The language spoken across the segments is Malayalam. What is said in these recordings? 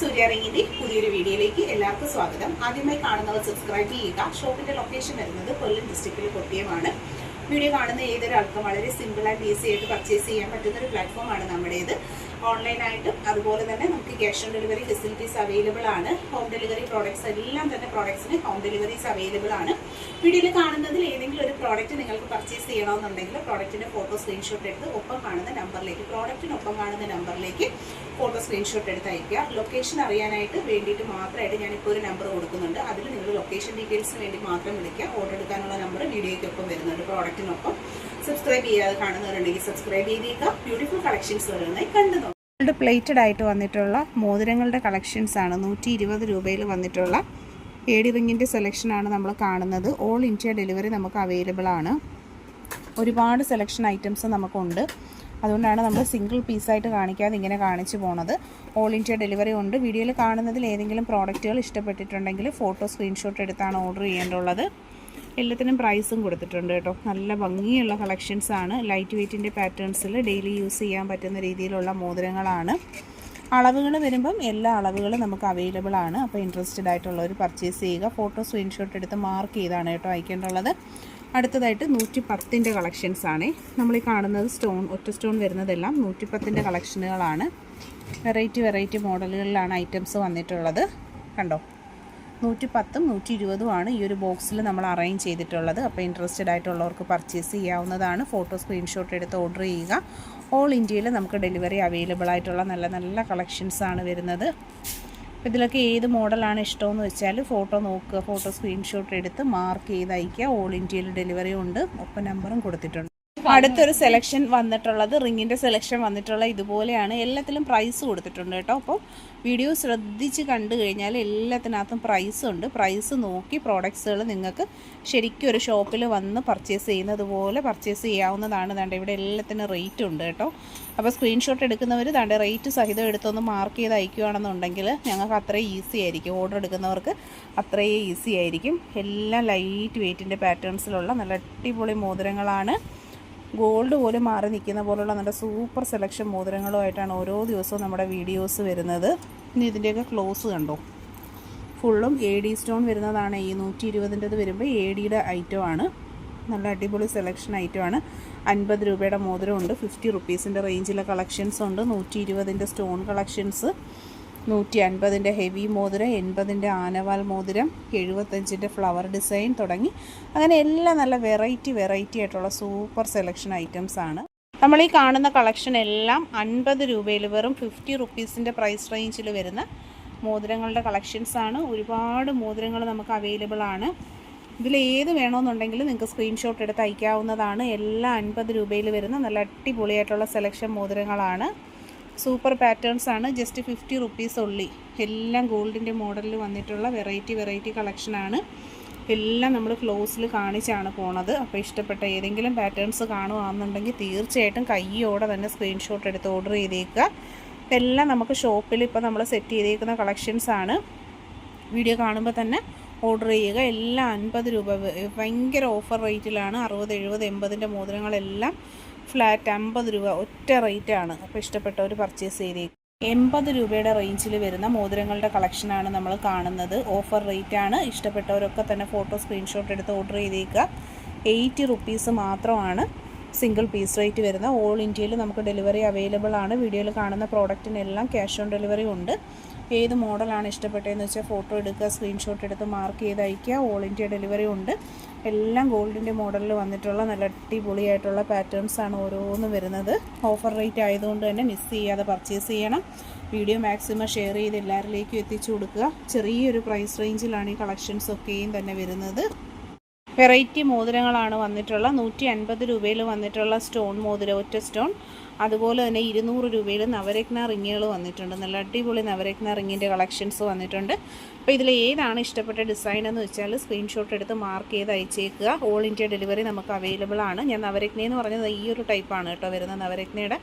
സൂര്യ പുതിയൊരു വീഡിയോയിലേക്ക് എല്ലാവർക്കും സ്വാഗതം. ആദ്യമായി കാണുന്നവർ സബ്സ്ക്രൈബ് ചെയ്യുക. ഷോപ്പിന്റെ ലൊക്കേഷൻ വരുന്നത് കൊല്ലം ഡിസ്ട്രിക്റ്റിൽ കൊട്ടിയമാണ്. വീഡിയോ കാണുന്ന ഏതൊരാൾക്കും വളരെ ആൻഡ് ഈസി ആയിട്ട് പർച്ചേസ് ചെയ്യാൻ പറ്റുന്ന ഒരു പ്ലാറ്റ്ഫോമാണ് നമ്മുടേത്. ഓൺലൈനായിട്ടും അതുപോലെ തന്നെ നമുക്ക് cash on delivery facilities available ആണ്. ഹോം ഡെലിവറി പ്രോഡക്ട്സ് എല്ലാം തന്നെ പ്രോഡക്ട്സിന് ഹോം ഡെലിവറീസ് അവൈലബിൾ ആണ്. വീഡിയോയിൽ കാണുന്നതിൽ ഏതെങ്കിലും ഒരു പ്രോഡക്റ്റ് നിങ്ങൾക്ക് പർച്ചേസ് ചെയ്യണമെന്നുണ്ടെങ്കിൽ പ്രോഡക്റ്റിന്റെ ഫോട്ടോ സ്ക്രീൻഷോട്ട് എടുത്ത് ഒപ്പം കാണുന്ന നമ്പറിലേക്ക് പ്രോഡക്റ്റിനൊപ്പം കാണുന്ന നമ്പറിലേക്ക് ഫോട്ടോ സ്ക്രീൻഷോട്ട് എടുത്ത് അയക്കുക ലൊക്കേഷൻ അറിയാനായിട്ട് വേണ്ടിയിട്ട് മാത്രമായിട്ട് ഞാനിപ്പോൾ ഒരു നമ്പർ കൊടുക്കുന്നുണ്ട്. അതിൽ നിങ്ങൾ ലൊക്കേഷൻ ഡീറ്റെയിൽസിന് വേണ്ടി മാത്രം വിളിക്കുക. ഓർഡർ എടുക്കാനുള്ള നമ്പർ വീഡിയോയ്ക്കൊപ്പം വരുന്നുണ്ട്. പ്രോഡക്റ്റിനൊപ്പം സബ്സ്ക്രൈബ് ചെയ്യാതെ കാണുന്നവരുണ്ടെങ്കിൽ സബ്സ്ക്രൈബ് ചെയ്തേക്കാം. ബ്യൂട്ടിഫുൾ കളക്ഷൻസ് വരുന്നതായി കണ്ടു നോക്കാം. പ്ലേറ്റഡ് ആയിട്ട് വന്നിട്ടുള്ള മോതിരങ്ങളുടെ കളക്ഷൻസ് ആണ്. നൂറ്റി ഇരുപത് രൂപയിൽ വന്നിട്ടുള്ള ഏടി റിങ്ങിന്റെ സെലക്ഷനാണ് നമ്മൾ കാണുന്നത്. ഓൾ ഇന്ത്യ ഡെലിവറി നമുക്ക് അവൈലബിൾ ആണ്. ഒരുപാട് സെലക്ഷൻ ഐറ്റംസ് നമുക്കുണ്ട്. അതുകൊണ്ടാണ് നമ്മൾ സിംഗിൾ പീസായിട്ട് കാണിക്കാതെ ഇങ്ങനെ കാണിച്ചു പോണത്. ഓൾ ഇന്ത്യ ഡെലിവറി ഉണ്ട്. വീഡിയോയിൽ കാണുന്നതിൽ ഏതെങ്കിലും പ്രോഡക്റ്റുകൾ ഇഷ്ടപ്പെട്ടിട്ടുണ്ടെങ്കിൽ ഫോട്ടോ സ്ക്രീൻഷോട്ട് എടുത്താണ് ഓർഡർ ചെയ്യേണ്ടുള്ളത് എല്ലാത്തിനും പ്രൈസും കൊടുത്തിട്ടുണ്ട് കേട്ടോ. നല്ല ഭംഗിയുള്ള കളക്ഷൻസ് ആണ്. ലൈറ്റ് വെയ്റ്റിന്റെ പാറ്റേൺസിൽ ഡെയിലി യൂസ് ചെയ്യാൻ പറ്റുന്ന രീതിയിലുള്ള മോതിരങ്ങളാണ്. അളവുകൾ വരുമ്പം എല്ലാ അളവുകളും നമുക്ക് അവൈലബിൾ ആണ്. അപ്പോൾ ഇൻട്രസ്റ്റഡ് ആയിട്ടുള്ളവർ പർച്ചേസ് ചെയ്യുക. ഫോട്ടോ സ്ക്രീൻഷോട്ട് എടുത്ത് മാർക്ക് ചെയ്താണ് കേട്ടോ അയക്കേണ്ടുള്ളത് അടുത്തതായിട്ട് നൂറ്റി പത്തിന്റെ കളക്ഷൻസ് ആണ്. നമ്മൾ ഈ കാണുന്നത് സ്റ്റോൺ ഒറ്റ സ്റ്റോൺ വരുന്നതെല്ലാം നൂറ്റി പത്തിന്റെ കളക്ഷനുകളാണ് വെറൈറ്റി വെറൈറ്റി മോഡലുകളിലാണ് ഐറ്റംസ് വന്നിട്ടുള്ളത്. കണ്ടോ? നൂറ്റി പത്തും നൂറ്റി ഇരുപതുമാണ് ഈ ഒരു ബോക്സിൽ നമ്മൾ അറേഞ്ച് ചെയ്തിട്ടുള്ളത്. അപ്പോൾ ഇൻട്രസ്റ്റഡ് ആയിട്ടുള്ളവർക്ക് പർച്ചേസ് ചെയ്യാവുന്നതാണ്. ഫോട്ടോ സ്ക്രീൻഷോട്ട് എടുത്ത് ഓർഡർ ചെയ്യുക. ഓൾ ഇന്ത്യയിൽ നമുക്ക് ഡെലിവറി അവൈലബിൾ ആയിട്ടുള്ള നല്ല നല്ല കളക്ഷൻസ് ആണ് വരുന്നത്. അപ്പോൾ ഇതിലൊക്കെ ഏത് മോഡലാണ് ഇഷ്ടമെന്ന് വെച്ചാൽ ഫോട്ടോ നോക്കുക ഫോട്ടോ സ്ക്രീൻഷോട്ട് എടുത്ത് മാർക്ക് ചെയ്ത് അയക്കുക ഓൾ ഇന്ത്യയിൽ ഡെലിവറി ഉണ്ട്. ഒപ്പം നമ്പറും കൊടുത്തിട്ടുണ്ട്. അടുത്തൊരു സെലക്ഷൻ വന്നിട്ടുള്ളത് റിങ്ങിന്റെ സെലക്ഷൻ വന്നിട്ടുള്ള ഇതുപോലെയാണ്. എല്ലാത്തിലും പ്രൈസ് കൊടുത്തിട്ടുണ്ട് കേട്ടോ. അപ്പോൾ വീഡിയോ ശ്രദ്ധിച്ച് കണ്ടു കഴിഞ്ഞാൽ എല്ലാത്തിനകത്തും പ്രൈസ് ഉണ്ട്. പ്രൈസ് നോക്കി പ്രോഡക്ട്സുകൾ നിങ്ങൾക്ക് ശരിക്കും ഒരു ഷോപ്പിൽ വന്ന് പർച്ചേസ് ചെയ്യുന്നത് പോലെ പർച്ചേസ് ചെയ്യാവുന്നതാണ്. ദാണ്ട് ഇവിടെ എല്ലാത്തിനും റേറ്റ് ഉണ്ട് കേട്ടോ. അപ്പോൾ സ്ക്രീൻഷോട്ട് എടുക്കുന്നവർ ദാണ്ട് റേറ്റ് സഹിതം എടുത്തൊന്ന് മാർക്ക് ചെയ്ത് അയക്കുകയാണെന്നുണ്ടെങ്കിൽ ഞങ്ങൾക്ക് അത്രയും ഈസി ആയിരിക്കും. ഓർഡർ എടുക്കുന്നവർക്ക് അത്രയും ഈസി ആയിരിക്കും. എല്ലാം ലൈറ്റ് വെയ്റ്റിന്റെ പാറ്റേൺസിലുള്ള നല്ല അടിപൊളി മോതിരങ്ങളാണ്. ഗോൾഡ് പോലും മാറി നിൽക്കുന്ന പോലുള്ള നല്ല സൂപ്പർ സെലക്ഷൻ മോതിരങ്ങളുമായിട്ടാണ് ഓരോ ദിവസവും നമ്മുടെ വീഡിയോസ് വരുന്നത്. ഇനി ഇതിന്റെയൊക്കെ ക്ലോസ് കണ്ടോ? ഫുള്ളും എ ഡി സ്റ്റോൺ വരുന്നതാണ്. ഈ നൂറ്റി ഇരുപതിന്റെത് വരുമ്പോൾ എ ഡിയുടെ ഐറ്റം ആണ്. നല്ല അടിപൊളി സെലക്ഷൻ ഐറ്റം ആണ്. അൻപത് രൂപയുടെ മോതിരമുണ്ട്. ഫിഫ്റ്റി റുപ്പീസിന്റെ റേഞ്ചിലെ കളക്ഷൻസ് ഉണ്ട്. നൂറ്റി ഇരുപതിന്റെ സ്റ്റോൺ കളക്ഷൻസ് നൂറ്റി അൻപതിന്റെ ഹെവി മോതിരം എൺപതിന്റെ ആനവാൽ മോതിരം എഴുപത്തഞ്ചിന്റെ ഫ്ലവർ ഡിസൈൻ തുടങ്ങി. അങ്ങനെ എല്ലാം നല്ല വെറൈറ്റി വെറൈറ്റി ആയിട്ടുള്ള സൂപ്പർ സെലക്ഷൻ ഐറ്റംസ് ആണ്. നമ്മൾ ഈ കാണുന്ന കളക്ഷൻ എല്ലാം അൻപത് രൂപയിൽ വെറും ഫിഫ്റ്റി റുപ്പീസിന്റെ പ്രൈസ് റേഞ്ചിൽ വരുന്ന മോതിരങ്ങളുടെ കളക്ഷൻസ് ആണ്. ഒരുപാട് മോതിരങ്ങൾ നമുക്ക് അവൈലബിൾ ആണ്. ഇതിൽ ഏത് വേണമെന്നുണ്ടെങ്കിലും നിങ്ങൾക്ക് സ്ക്രീൻഷോട്ട് എടുത്ത് അയക്കാവുന്നതാണ്. എല്ലാം അൻപത് രൂപയിൽ വരുന്ന നല്ല അടിപൊളിയായിട്ടുള്ള സെലക്ഷൻ മോതിരങ്ങളാണ്. സൂപ്പർ പാറ്റേൺസ് ആണ്. ജസ്റ്റ് ഫിഫ്റ്റി റുപ്പീസ് ഉള്ളി. എല്ലാം ഗോൾഡിന്റെ മോഡലിൽ വന്നിട്ടുള്ള വെറൈറ്റി വെറൈറ്റി കളക്ഷനാണ് എല്ലാം നമ്മൾ ക്ലോസിൽ കാണിച്ചാണ് പോണത്. അപ്പോൾ ഇഷ്ടപ്പെട്ട ഏതെങ്കിലും പാറ്റേൺസ് കാണുകയാണെന്നുണ്ടെങ്കിൽ തീർച്ചയായിട്ടും കയ്യോടെ തന്നെ സ്ക്രീൻഷോട്ട് എടുത്ത് ഓർഡർ ചെയ്തേക്കുക. എല്ലാം നമുക്ക് ഷോപ്പിൽ ഇപ്പോൾ നമ്മൾ സെറ്റ് ചെയ്തേക്കുന്ന കളക്ഷൻസ് ആണ്. വീഡിയോ കാണുമ്പോൾ തന്നെ ഓർഡർ ചെയ്യുക. എല്ലാം അൻപത് രൂപ ഭയങ്കര ഓഫർ റേറ്റിലാണ് അറുപത് എഴുപത് എൺപതിന്റെ മോതിരങ്ങളെല്ലാം ഫ്ലാറ്റ് അമ്പത് രൂപ ഒറ്റ റേറ്റാണ്. അപ്പോൾ ഇഷ്ടപ്പെട്ടവർ പർച്ചേസ് ചെയ്തേക്കും. എൺപത് രൂപയുടെ റേഞ്ചിൽ വരുന്ന മോതിരങ്ങളുടെ കളക്ഷനാണ് നമ്മൾ കാണുന്നത്. ഓഫർ റേറ്റാണ് ഇഷ്ടപ്പെട്ടവരൊക്കെ തന്നെ ഫോട്ടോ സ്ക്രീൻഷോട്ട് എടുത്ത് ഓർഡർ ചെയ്തേക്കുക. എയ്റ്റി റുപ്പീസ് മാത്രമാണ് സിംഗിൾ പീസ് റേറ്റ് വരുന്ന ഓൾ ഇന്ത്യയിൽ നമുക്ക് ഡെലിവറി അവൈലബിൾ ആണ്. വീഡിയോയിൽ കാണുന്ന പ്രോഡക്റ്റിനെല്ലാം ക്യാഷ് ഓൺ ഡെലിവറി ഉണ്ട്. ഏത് മോഡലാണ് ഇഷ്ടപ്പെട്ടതെന്ന് വെച്ചാൽ ഫോട്ടോ എടുക്കുക സ്ക്രീൻഷോട്ട് എടുത്ത് മാർക്ക് ചെയ്ത് അയക്കുക ഓൾ ഇന്ത്യ ഡെലിവറി ഉണ്ട്. എല്ലാം ഗോൾഡിന്റെ മോഡലിൽ വന്നിട്ടുള്ള നല്ല അടിപൊളിയായിട്ടുള്ള പാറ്റേൺസാണ് ഓരോന്നും വരുന്നത്. ഓഫർ റേറ്റ് ആയതുകൊണ്ട് തന്നെ മിസ് ചെയ്യാതെ പർച്ചേസ് ചെയ്യണം. വീഡിയോ മാക്സിമം ഷെയർ ചെയ്ത് എല്ലാവരിലേക്കും എത്തിച്ചു കൊടുക്കുക. ചെറിയൊരു പ്രൈസ് റേഞ്ചിലാണ് ഈ കളക്ഷൻസ് ഒക്കെയും തന്നെ വരുന്നത്. വെറൈറ്റി മോതിരങ്ങളാണ് വന്നിട്ടുള്ള നൂറ്റി അൻപത് രൂപയിൽ വന്നിട്ടുള്ള സ്റ്റോൺ മോതിരം ഒറ്റ സ്റ്റോൺ അതുപോലെ തന്നെ ഇരുന്നൂറ് രൂപയിൽ നവരത്ന റിങ്ങുകൾ വന്നിട്ടുണ്ട്. നല്ല അടിപൊളി നവരത്ന റിങ്ങിന്റെ കളക്ഷൻസ് വന്നിട്ടുണ്ട്. അപ്പോൾ ഇതിൽ ഏതാണ് ഇഷ്ടപ്പെട്ട ഡിസൈൻ എന്ന് വെച്ചാൽ സ്ക്രീൻഷോട്ട് എടുത്ത് മാർക്ക് ചെയ്ത് അയച്ചേക്കുക. ഓൾ ഇന്ത്യ ഡെലിവറി നമുക്ക് അവൈലബിൾ ആണ്. ഞാൻ നവരത്ന എന്ന് പറഞ്ഞത് ഈ ഒരു ടൈപ്പാണ് കേട്ടോ വരുന്ന നവരത്നയുടെ.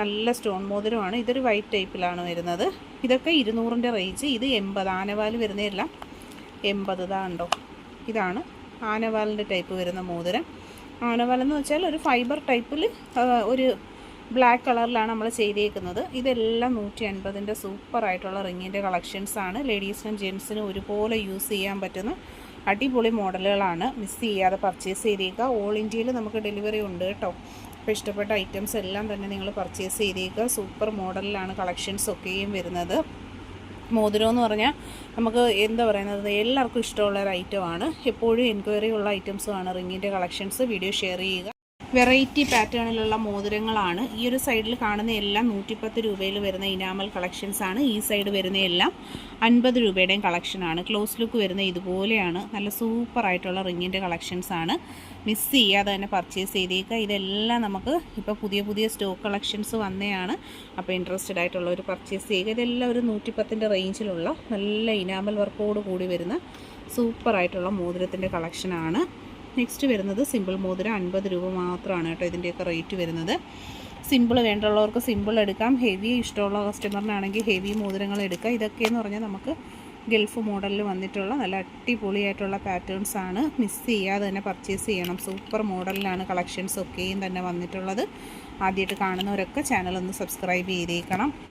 നല്ല സ്റ്റോൺ മോതിരമാണ്. ഇതൊരു വൈറ്റ് ടൈപ്പിലാണ് വരുന്നത്. ഇതൊക്കെ ഇരുന്നൂറിന്റെ റേഞ്ച് ഇത് എൺപത്. ആനവാൽ വരുന്നതെല്ലാം എൺപത് ഇതാണ്ടോ ഇതാണ് ആനവാലിന്റെ ടൈപ്പ് വരുന്ന മോതിരം. ആനവാലെന്ന് വെച്ചാൽ ഒരു ഫൈബർ ടൈപ്പിൽ ഒരു ബ്ലാക്ക് കളറിലാണ് നമ്മൾ ചെയ്തേക്കുന്നത്. ഇതെല്ലാം നൂറ്റി അൻപതിന്റെ സൂപ്പറായിട്ടുള്ള റിങ്ങിന്റെ കളക്ഷൻസ് ആണ്. ലേഡീസിനും ജെൻസിനും ഒരുപോലെ യൂസ് ചെയ്യാൻ പറ്റുന്ന അടിപൊളി മോഡലുകളാണ് മിസ് ചെയ്യാതെ പർച്ചേസ് ചെയ്തേക്കുക. ഓൾ ഇന്ത്യയിൽ നമുക്ക് ഡെലിവറി ഉണ്ട് കേട്ടോ അപ്പോൾ ഇഷ്ടപ്പെട്ട ഐറ്റംസ് എല്ലാം തന്നെ നിങ്ങൾ പർച്ചേസ് ചെയ്തേക്കുക. സൂപ്പർ മോഡലിലാണ് കളക്ഷൻസ് ഒക്കെയും വരുന്നത്. മോതിരം എന്ന് പറഞ്ഞാൽ നമുക്ക് എന്താ പറയുന്നത്? എല്ലാവർക്കും ഇഷ്ടമുള്ള ഒരു ഐറ്റമാണ് എപ്പോഴും എൻക്വയറി ഉള്ള ഐറ്റംസുമാണ് റിങ്ങിന്റെ കളക്ഷൻസ് വീഡിയോ ഷെയർ ചെയ്യുക. വെറൈറ്റി പാറ്റേണിലുള്ള മോതിരങ്ങളാണ്. ഈ ഒരു സൈഡിൽ കാണുന്ന എല്ലാം നൂറ്റിപ്പത്ത് രൂപയിൽ വരുന്ന ഇനാമൽ കളക്ഷൻസ് ആണ്. ഈ സൈഡ് വരുന്ന എല്ലാം അൻപത് രൂപയുടെയും കളക്ഷനാണ് ക്ലോസ് ലുക്ക് വരുന്ന ഇതുപോലെയാണ്. നല്ല സൂപ്പർ ആയിട്ടുള്ള റിങ്ങിന്റെ കളക്ഷൻസ് ആണ്. മിസ് ചെയ്യാതെ തന്നെ പർച്ചേസ് ചെയ്തേക്കുക. ഇതെല്ലാം നമുക്ക് ഇപ്പോൾ പുതിയ പുതിയ സ്റ്റോക്ക് കളക്ഷൻസ് വന്നതാണ് അപ്പോൾ ഇൻട്രസ്റ്റഡ് ആയിട്ടുള്ളവർ പർച്ചേസ് ചെയ്യുക. ഇതെല്ലാം ഒരു നൂറ്റിപ്പത്തിന്റെ റേഞ്ചിലുള്ള നല്ല ഇനാമൽ വർക്കോട് കൂടി വരുന്ന സൂപ്പറായിട്ടുള്ള മോതിരത്തിന്റെ കളക്ഷനാണ് നെക്സ്റ്റ് വരുന്നത് സിമ്പിൾ മോതിരം അൻപത് രൂപ മാത്രമാണ് കേട്ടോ ഇതിന്റെയൊക്കെ റേറ്റ് വരുന്നത്. സിമ്പിൾ വേണ്ടുള്ളവർക്ക് സിമ്പിൾ എടുക്കാം. ഹെവി ഇഷ്ടമുള്ള കസ്റ്റമറിനാണെങ്കിൽ ഹെവി മോതിരങ്ങൾ എടുക്കാം. ഇതൊക്കെയെന്ന് പറഞ്ഞാൽ നമുക്ക് ഗൾഫ് മോഡലിൽ വന്നിട്ടുള്ള നല്ല അടിപൊളിയായിട്ടുള്ള പാറ്റേൺസ് ആണ്. മിസ് ചെയ്യാതെ തന്നെ പർച്ചേസ് ചെയ്യണം. സൂപ്പർ മോഡലിലാണ് കളക്ഷൻസ് ഒക്കെയും തന്നെ വന്നിട്ടുള്ളത്. ആദ്യമായിട്ട് കാണുന്നവരൊക്കെ ചാനൽ ഒന്ന് സബ്സ്ക്രൈബ് ചെയ്തേക്കണം.